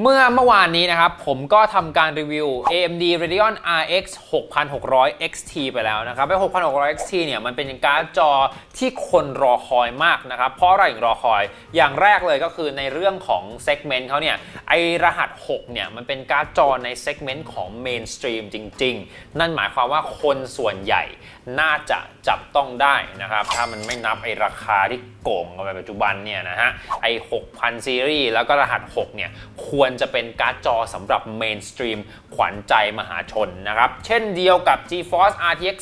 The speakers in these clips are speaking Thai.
เมื่อเมื่อวานนี้นะครับ ผมก็ทำการรีวิว AMD Radeon RX 6600 XT ไปแล้วนะครับไอ้6600 XT เนี่ย มันเป็นการ์ดจอที่คนรอคอยมากนะครับ เพราะอะไรถึงรอคอย อย่างแรกเลยก็คือในเรื่องของ segment เขาเนี่ย ไอรหัส 6 เนี่ย มันเป็นการ์ดจอใน segment ของ mainstream จริง ๆ นั่นหมายความว่าคนส่วนใหญ่น่าจะจับต้องได้นะครับ ถ้ามันไม่นับไอราคาที่โกงกันไปปัจจุบันเนี่ยนะฮะ ไอ6,000ซีรีส์แล้วก็รหัส 6 เนี่ยควรจะเป็นการ์ดจอสำหรับเมนสตรีมขวัญใจมหาชนนะครับ เช่นเดียวกับ GeForce RTX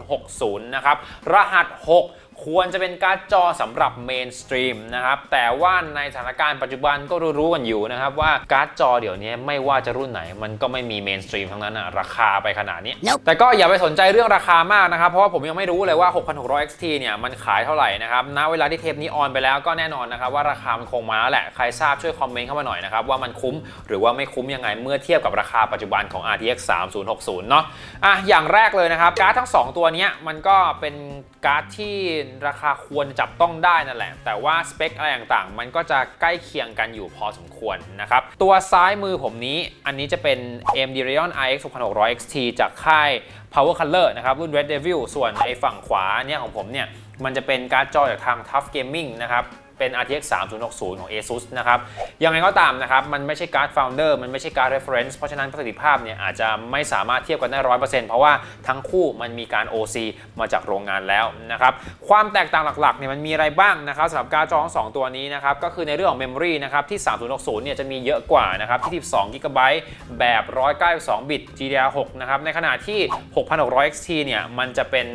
3060 นะครับ รหัส 6 ควรจะเป็นการ์ดจอสำหรับเมนสตรีมนะครับแต่ว่าในสถานการณ์ปัจจุบันก็รู้ๆกันอยู่นะครับว่าการ์ดจอเดี๋ยวนี้ไม่ว่าจะรุ่นไหน มันก็ไม่มีเมนสตรีมทั้งนั้นอะราคาไปขนาดนี้ Nope แต่ก็อย่าไปสนใจเรื่องราคามากนะครับ เพราะว่าผมยังไม่รู้เลยว่า 6600 XT เนี่ยมันขายเท่าไหร่นะครับณเวลาที่เทปนี้ออนไปแล้วก็แน่นอนนะครับว่าราคามันคงมาแล้วแหละใครทราบช่วยคอมเมนต์เข้ามาหน่อยนะครับว่ามันคุ้มหรือว่าไม่คุ้มยังไงเมื่อเทียบกับราคาปัจจุบันของ RTX 3060เนาะอะอย่างแรกเลยนะครับการ์ดทั้ง 2 ตัวเนี้ยมันก็เป็นการ์ดที่ราคาควรจับต้องได้นั่นแหละ แต่ว่าสเปคอะไรต่างๆ มันก็จะใกล้เคียงกันอยู่พอสมควรนะครับ ตัวซ้ายมือผมนี้อันนี้จะเป็น AMD Radeon RX 6600 XT จากค่าย Power Color นะครับ รุ่น Red Devil ส่วนไอ้ฝั่งขวาเนี่ยของผมเนี่ยมันจะเป็นการ์ดจอจากทาง Tough Gaming นะครับ เป็น RTX 3060 ของ ASUS นะครับ ยังไงก็ตามนะครับ มันไม่ใช่การ์ด Founder มันไม่ใช่การ์ด Reference เพราะฉะนั้นประสิทธิภาพเนี่ยอาจจะไม่สามารถเทียบกันได้ 100%เพราะว่าทั้งคู่มันมีการ OC มาจากโรงงานแล้วนะครับ ความแตกต่างหลักๆเนี่ยมันมีอะไรบ้างนะครับสำหรับการ์ดจอทั้งสองตัวนี้นะครับ ก็คือในเรื่องของ Memory นะครับที่ 3060 เนี่ยจะมีเยอะกว่านะครับที่ 12 GB แบบ 192 บิต GDDR6 นะครับในขณะที่ 6600 XT เนี่ยมันจะเป็น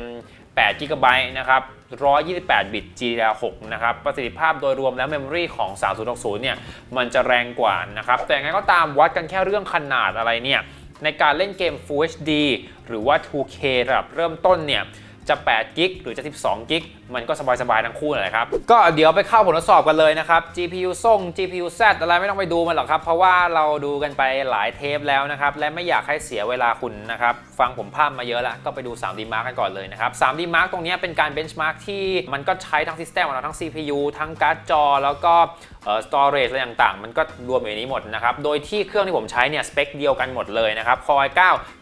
8 g b นะครับ 128 บิต GDDR6 นะครับ ประสิทธิภาพโดยรวมแล้วเมมโมรีของ 3060 เนี่ย มันจะแรงกว่านะครับ แต่ยังไงก็ตามวัดกันแค่เรื่องขนาดอะไรเนี่ย ในการเล่นเกม Full HD หรือว่า 2K ระดับเริ่มต้นเนี่ย จะ8กิกหรือจะ12กิกมันก็สบายๆทั้งคู่นั่นแหละครับ ก็เดี๋ยวไปเข้าผลทดสอบกันเลยนะครับ GPU ส่ง GPU Z อะไรไม่ต้องไปดูมันหรอกครับ เพราะว่าเราดูกันไปหลายเทปแล้วนะครับ และไม่อยากให้เสียเวลาคุณนะครับ ฟังผมภาพมาเยอะแล้ว ก็ไปดู 3D Mark กันก่อนเลยนะครับ 3D Mark ตรงนี้เป็นการ benchmark ที่มันก็ใช้ทั้ง system ของเราทั้ง CPU ทั้งการ์ดจอ แล้วก็เอ่อ storage อะไรต่างๆ มันก็รวมอยู่ในนี้หมดนะครับ โดยที่เครื่องที่ผมใช้เนี่ยสเปคเดียวกันหมดเลยนะครับ Core i9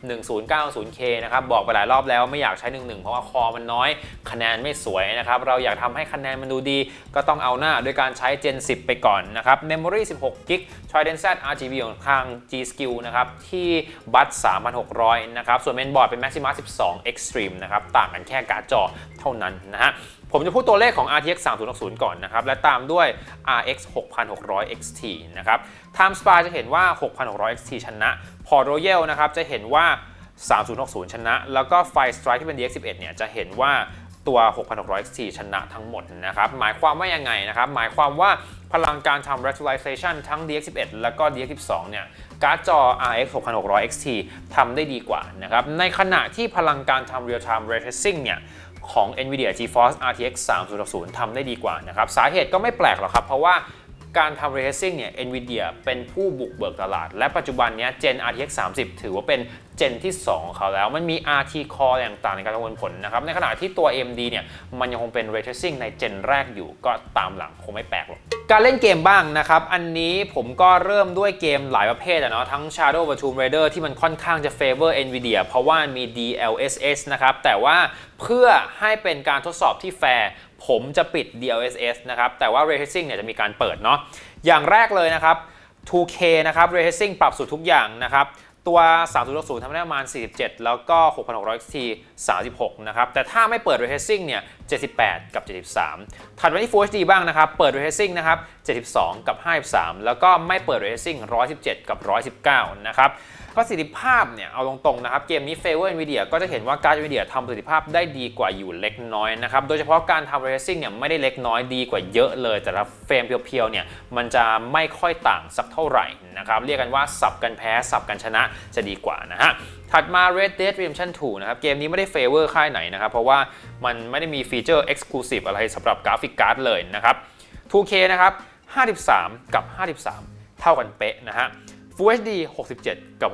1090K นะครับบอกไปหลายรอบแล้วไม่อยากใช้11เพราะว่าคอมันน้อย คะแนนไม่สวยนะครับเราอยากทำให้คะแนนมันดูดี ก็ต้องเอาหน้าด้วยการใช้ Gen 10 ไปก่อนนะครับ Memory 16 g b Trident Z RGB ของทาง G Skill นะครับที่บัต3600 นะครับ ส่วนเมนบอร์ดเป็น Maxima 12 Extreme นะครับต่างกันแค่การ์ดจอเท่านั้นนะฮะผมจะพูดตัวเลขของ RTX 3060 ก่อนนะครับ และตามด้วย RX 6600 XT นะครับ Time Spa จะเห็นว่า 6600 XT ชนะ Port Royal นะครับ จะเห็นว่า 3060 ชนะ แล้วก็ไฟ Strike ที่เป็น DX11 เนี่ยจะเห็นว่าตัว 6600 XT ชนะทั้งหมดนะครับ หมายความว่ายังไงนะครับ หมายความว่าพลังการทำ Rasterization ทั้ง DX11 แล้วก็ DX12 เนี่ย การ์ดจอ RX 6600 XT ทำได้ดีกว่านะครับ ในขณะที่พลังการทำ Real Time Ray Tracing เนี่ยของ NVIDIA GeForce RTX 3060ทำได้ดีกว่านะครับ สาเหตุก็ไม่แปลกหรอกครับ เพราะว่าการทำ Ray Tracing เนี่ย NVIDIA เป็นผู้บุกเบิกตลาด และปัจจุบันนี้ Gen RTX 30 ถือว่าเป็น เจนที่2ของเขาแล้ว มันมี RT Core อะไรต่างๆในการประมวลผลนะครับ ในขณะที่ตัว AMD เนี่ย มันยังคงเป็น Ray Tracing ในเจนแรกอยู่ ก็ตามหลังคงไม่แปลกหรอก การเล่นเกมบ้างนะครับ อันนี้ผมก็เริ่มด้วยเกมหลายประเภทอะเนาะ ทั้ง Shadow of the Tomb Raider ที่มันค่อนข้างจะ favor NVIDIA เพราะว่ามี DLSS นะครับ แต่ว่าเพื่อให้เป็นการทดสอบที่แฟร์ผมจะปิด DLSS นะครับ แต่ว่า Ray Tracing เนี่ยจะมีการเปิดเนาะ อย่างแรกเลยนะครับ 2K นะครับ Ray Tracing ปรับสุดทุกอย่างนะครับ ตัว 3060ทำได้ประมาณ 47 แล้วก็ 6600 XT 36 นะครับ แต่ถ้าไม่เปิด Ray Tracing เนี่ย 78 กับ 73 ถัดมาที่ Full HD บ้างนะครับ เปิด Ray Tracing นะครับ 72 กับ 53 แล้วก็ไม่เปิด Ray Tracing 117 กับ 119 นะครับประสิทธิภาพเนี่ยเอาตรงๆนะครับเกมนี้ favor Nvidia ก็จะเห็นว่าการ์ด Nvidia ทำประสิทธิภาพได้ดีกว่าอยู่เล็กน้อยนะครับโดยเฉพาะการทำ racing เนี่ยไม่ได้เล็กน้อยดีกว่าเยอะเลย แต่ละเฟรมเพียวๆเนี่ยมันจะไม่ค่อยต่างสักเท่าไหร่นะครับเรียกกันว่าสับกันแพ้สับกันชนะจะดีกว่านะฮะถัดมา Red Dead Redemption 2 นะครับ เกมนี้ไม่ได้ favor ค่ายไหนนะครับ เพราะว่ามันไม่ได้มีฟีเจอร์ exclusive อะไรสำหรับกราฟิกการ์ดเลยนะครับ 2K นะครับ 53 กับ 53 เท่ากันเป๊ะนะฮะ Full HD 67 กับ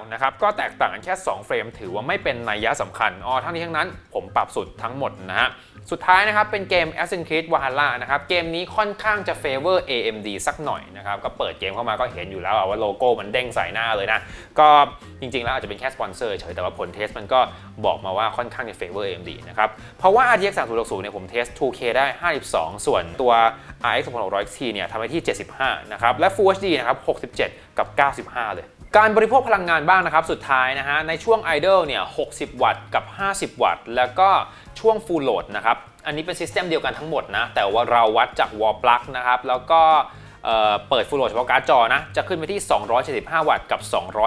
69 นะครับ ก็แตกต่างกันแค่ 2 เฟรมถือว่าไม่เป็นนัยยะสำคัญอ๋อทั้งนี้ทั้งนั้นผมปรับสุดทั้งหมดนะฮะ สุดท้ายนะครับเป็นเกม Assassin's Creed Valhalla นะครับเกมนี้ค่อนข้างจะ favor AMD สักหน่อยนะครับก็เปิดเกมเข้ามาก็เห็นอยู่แล้วว่าโลโก้มันเด้งใส่หน้าเลยนะ ก็จริงๆ แล้วอาจจะเป็นแค่สปอนเซอร์เฉยแต่ว่าผลเทสมันก็บอกมาว่าค่อนข้างจะ favor AMD นะครับเพราะว่า RTX 3060เนี่ยผมเทส 2K ได้ 52 ส่วนตัว RX 6600 XT เนี่ยทำไว้ที่ 75 นะครับและ Full HD นะครับ 67 กับ 95 เลย การบริโภคพลังงานบ้างนะครับ สุดท้ายนะฮะในช่วง idle เนี่ย 60 วัตต์กับ 50 วัตต์ แล้วก็ช่วง full load นะครับ อันนี้เป็นซิสเต็มเดียวกันทั้งหมดนะ แต่ว่าเราวัดจาก wall plug นะครับ แล้วก็เเปิด full load เฉพาะการ์ดจอนะ จะขึ้นไปที่ 275 วัตต์กับ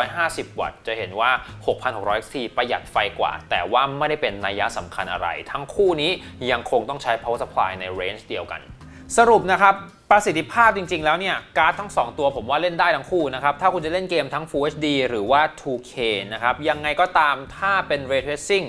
250 วัตต์ จะเห็นว่า 6600 x ประหยัดไฟกว่า แต่ว่าไม่ได้เป็นนัยยะสำคัญอะไร ทั้งคู่นี้ยังคงต้องใช้ power supply ใน range เดียวกัน สรุปนะครับประสิทธิภาพจริง ๆ แล้วเนี่ยการ์ดทั้ง 2 ตัวผมว่าเล่นได้ทั้งคู่นะครับ ถ้าคุณจะเล่นเกมทั้ง Full HD หรือว่า 2K นะครับ ยังไงก็ตามถ้าเป็น Ray Tracing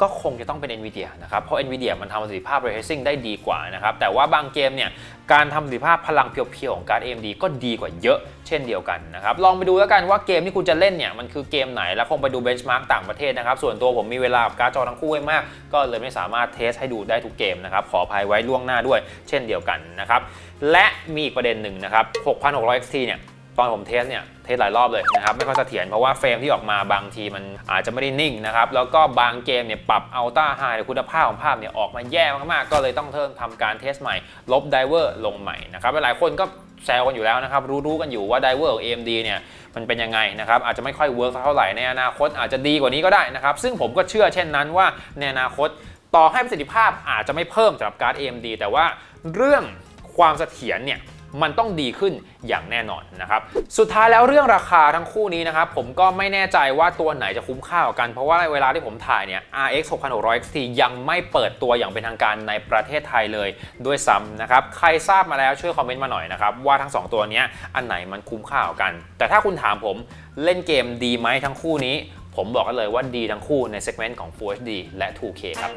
ก็คงจะต้องเป็น NVIDIA นะครับ เพราะ NVIDIA มันทำประสิทธิภาพ Ray Tracing ได้ดีกว่านะครับ แต่ว่าบางเกมเนี่ย การทำประสิทธิภาพพลังเพียวๆ ของการ์ด AMD ก็ดีกว่าเยอะเช่นเดียวกันนะครับ ลองไปดูแล้วกันว่าเกมที่คุณจะเล่นเนี่ย มันคือเกมไหน แล้วคงไปดูเบนช์มาร์กต่างประเทศนะครับ ส่วนตัวผมมีเวลากับการ์ดจอทั้งคู่ไม่มาก ก็เลยไม่สามารถเทสให้ดูได้ทุกเกมนะครับ ขออภัยไว้ล่วงหน้าด้วย เช่นเดียวกันนะครับ และมีอีกประเด็นหนึ่งนะครับ 6600 XT เนี่ย ตอนผมเทสเนี่ยเทสหลายรอบเลยนะครับไม่ค่อยเสถียรเพราะว่าเฟรมที่ออกมาบางทีมันอาจจะไม่ได้นิ่งนะครับแล้วก็บางเกมเนี่ยปรับอัลต้าไฮหรือคุณภาพของภาพเนี่ยออกมาแย่มากๆ ก็เลยต้องเทิมทำการเทสใหม่ ลบไดเวอร์ลงใหม่นะครับหลายคนก็แซวกันอยู่แล้วนะครับรู้ๆกันอยู่ว่าไดเวอร์ของ AMD เนี่ยมันเป็นยังไงนะครับอาจจะไม่ค่อยเวิร์กเท่าไหร่ในอนาคตอาจจะดีกว่านี้ก็ได้นะครับซึ่งผมก็เชื่อเช่นนั้นว่าในอนาคตต่อให้ประสิทธิภาพอาจจะไม่เพิ่มสำหรับการ์ด AMD แต่ว่าเรื่องความเสถียรเนี่ย มันต้องดีขึ้นอย่างแน่นอนนะครับ สุดท้ายแล้วเรื่องราคาทั้งคู่นี้นะครับผมก็ไม่แน่ใจว่าตัวไหนจะคุ้มค่ากว่ากัน เพราะว่าเวลาที่ผมถ่ายเนี่ย RX 6600 XT ยังไม่เปิดตัวอย่างเป็นทางการในประเทศไทยเลยด้วยซ้ำนะครับ ใครทราบมาแล้วช่วยคอมเมนต์มาหน่อยนะครับ ว่าทั้ง 2 ตัวนี้อันไหนมันคุ้มค่ากว่ากัน แต่ถ้าคุณถามผมเล่นเกมดีไหมทั้งคู่นี้ ผมบอกกันเลยว่าดีทั้งคู่ในเซกเมนต์ของ Full HD และ 2K ครับ